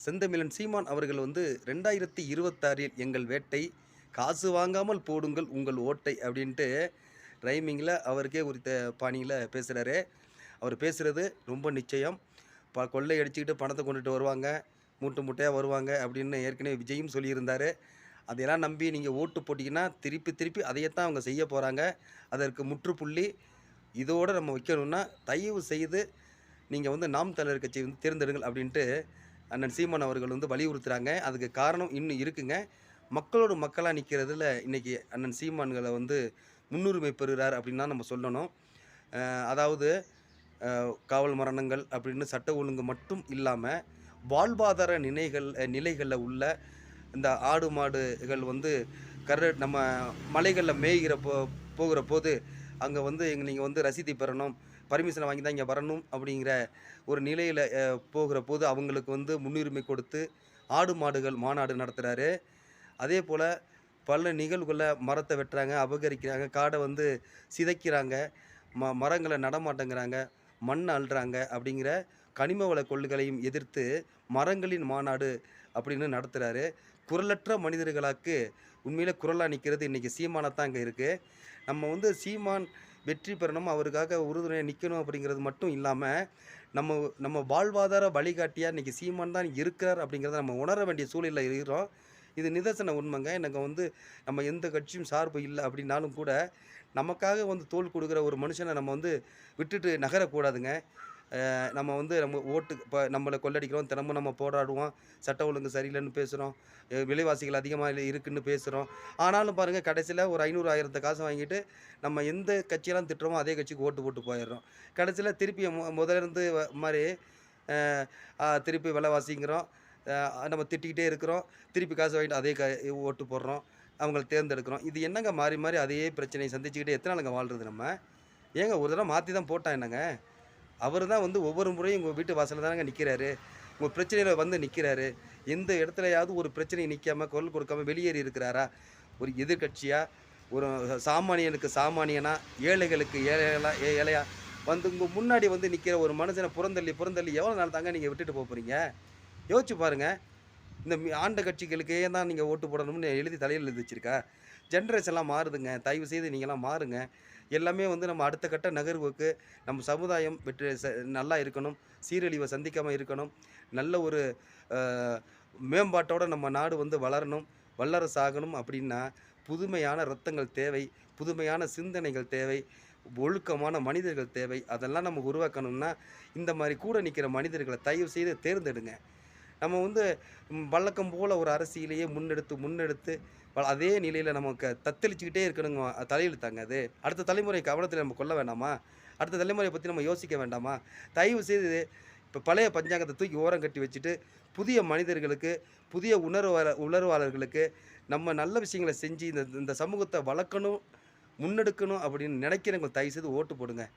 செந்தமிழன் சீமான் அவர்கள் வந்து ரெண்டாயிரத்தி இருபத்தாறில் எங்கள் வேட்டை காசு வாங்காமல் போடுங்கள் உங்கள் ஓட்டை அப்படின்ட்டு ரைமிங்கில் அவருக்கே குறித்த பாணியில் பேசுகிறாரு அவர் பேசுகிறது ரொம்ப நிச்சயம். ப கொள்ளை அடிச்சுக்கிட்டு பணத்தை கொண்டுட்டு வருவாங்க மூட்டை மூட்டையாக வருவாங்க அப்படின்னு ஏற்கனவே விஜயும் சொல்லியிருந்தார். அதையெல்லாம் நம்பி நீங்கள் ஓட்டு போட்டிங்கன்னா திருப்பி திருப்பி அதையத்தான் அவங்க செய்ய போகிறாங்க அதற்கு முற்றுப்புள்ளி இதோடு நம்ம வைக்கணும்னா தயவு செய்து நீங்கள் வந்து நாம் தலைவர் கட்சி வந்து தேர்ந்தெடுங்கள் அப்படின்ட்டு அண்ணன் சீமான் அவர்கள் வந்து வலியுறுத்துகிறாங்க அதுக்கு காரணம் இன்னும் இருக்குங்க. மக்களோட மக்களாக நிற்கிறதுல இன்றைக்கி அண்ணன் சீமான்களை வந்து முன்னுரிமை பெறுகிறார் அப்படின்னு தான் நம்ம சொல்லணும். அதாவது காவல் மரணங்கள் அப்படின்னு சட்ட ஒழுங்கு மட்டும் இல்லாமல் வாழ்வாதார நிலைகள் நிலைகளில் உள்ள இந்த ஆடு மாடுகள் வந்து கர நம்ம மலைகளில் மேய்கிற போ போகிற போது அங்கே வந்து நீங்கள் வந்து ரசீதி பெறணும். பர்மிஷனை வாங்கி தான் இங்கே வரணும் அப்படிங்கிற ஒரு நிலையில் போகிற போது அவங்களுக்கு வந்து முன்னுரிமை கொடுத்து ஆடு மாடுகள் மாநாடு நடத்துகிறாரு அதே போல் பல நிகழ்வுகளில் மரத்தை வெட்டுறாங்க அபகரிக்கிறாங்க காடை வந்து சிதைக்கிறாங்க ம மரங்களை நடமாட்டங்கிறாங்க மண் அள்ளுறாங்க அப்படிங்கிற கனிம வள கொள்ளுகளையும் எதிர்த்து மரங்களின் மாநாடு அப்படின்னு நடத்துகிறாரு குரலற்ற மனிதர்களாக்கு உண்மையில் குரலாக நிற்கிறது இன்றைக்கி சீமானாக தான் இங்கே இருக்குது நம்ம வந்து சீமான் வெற்றி பெறணும் அவருக்காக உறுதுணையாக நிற்கணும் அப்படிங்கிறது மட்டும் இல்லாமல் நம்ம நம்ம வாழ்வாதார வழிகாட்டியாக இன்றைக்கி சீமான் தான் இருக்கிறார் அப்படிங்கிறத நம்ம உணர வேண்டிய சூழலில் இருக்கிறோம். இது நிதர்சன உண்மைங்க. எனக்கு வந்து நம்ம எந்த கட்சியும் சார்பு இல்லை அப்படின்னாலும் கூட நமக்காக வந்து தோல் கொடுக்குற ஒரு மனுஷனை நம்ம வந்து விட்டுட்டு நகரக்கூடாதுங்க. நம்ம வந்து நம்ம ஓட்டு இப்போ நம்மளை கொள்ளடிக்கிறோம் தினமும் நம்ம போராடுவோம் சட்ட ஒழுங்கு சரியில்லைன்னு பேசுகிறோம் விலைவாசிகள் அதிகமாக இருக்குன்னு பேசுகிறோம் ஆனாலும் பாருங்கள் கடைசியில் ஒரு ஐநூறு ஆயிரத்தை காசு வாங்கிட்டு நம்ம எந்த கட்சியெல்லாம் திட்டுறோமோ அதே கட்சிக்கு ஓட்டு போட்டு போயிடுறோம். கடைசியில் திருப்பி மு- முதல்ல இருந்து வ- மாதிரி திருப்பி விலைவாசிங்கிறோம் நம்ம திட்டிக்கிட்டே இருக்கிறோம் திருப்பி காசு வாங்கிட்டு அதே க ஓட்டு போடுறோம் அவங்கள தேர்ந்தெடுக்கிறோம். இது என்னங்க மாறி மாறி அதே பிரச்சனையை சந்திச்சுக்கிட்டு எத்தனை நாளுங்க வாழ்றது நம்ம? ஏங்க ஒரு தடவை மாற்றி தான் போட்டான் என்னங்க? அவர் தான் வந்து ஒவ்வொரு முறையும் உங்கள் வீட்டு வாசலில் தானங்க நிற்கிறாரு உங்கள் பிரச்சனையில் வந்து நிற்கிறாரு எந்த இடத்துலையாவது ஒரு பிரச்சனை நிற்காமல் குரல் கொடுக்காம வெளியேறி இருக்கிறாரா? ஒரு எதிர்க்கட்சியாக ஒரு சாமானியனுக்கு சாமானியனா? ஏழைகளுக்கு ஏழைகளா? ஏ- ஏழையா? வந்து உங்கள் முன்னாடி வந்து நிற்கிற ஒரு மனுஷனை புறந்தள்ளி புறந்தள்ளி எவ்வளோ நாள் தாங்க நீங்கள் விட்டுட்டு போக போகிறீங்க யோசிச்சு பாருங்கள் இந்த ஆண்ட கட்சிகளுக்கே தான் நீங்கள் ஓட்டு போடணும்னு எழுதி தலையில் எழுதி வச்சிருக்கா ஜென்ரேஷன்லாம் மாறுதுங்க. தயவு செய்து நீங்களாம் மாறுங்க. எல்லாமே வந்து நம்ம அடுத்த கட்ட நகர்வுக்கு நம்ம சமுதாயம் வெற்றி ச- நல்லா இருக்கணும். சீரழிவை சந்திக்காமல் இருக்கணும். நல்ல ஒரு மேம்பாட்டோடு மேம்பாட்டோட நம்ம நாடு வந்து வளரணும். வல்லரசு ஆகணும் அப்படின்னா புதுமையான ரத்தங்கள் தேவை. புதுமையான சிந்தனைகள் தேவை. ஒழுக்கமான மனிதர்கள் தேவை. அதெல்லாம் நம்ம உருவாக்கணும்னா இந்த மாதிரி கூட நிற்கிற மனிதர்களை தயவு செய்து தேர்ந்தெடுங்க. நம்ம வந்து வழக்கம் போல் ஒரு அரசியலையே முன்னெடுத்து முன்னெடுத்து வ- அதே நிலையில் நமக்கு தத்தளிச்சுக்கிட்டே இருக்கணுங்க. தலையில் தலையெழுத்தாங்க அது. அடுத்த தலைமுறை கவனத்தில் நம்ம கொள்ள வேண்டாமா? அடுத்த தலைமுறையை பற்றி நம்ம யோசிக்க வேண்டாமா? தயவு செய்து இப்போ பழைய பஞ்சாங்கத்தை தூக்கி ஓரம் கட்டி வச்சுட்டு புதிய மனிதர்களுக்கு புதிய உணர்வாள உணர்வாளர்களுக்கு நம்ம நல்ல விஷயங்களை செஞ்சு இந்த இந்த சமூகத்தை வளர்க்கணும் முன்னெடுக்கணும் அப்படின்னு நினைக்கிறவங்க தயவு செய்து ஓட்டு போடுங்க.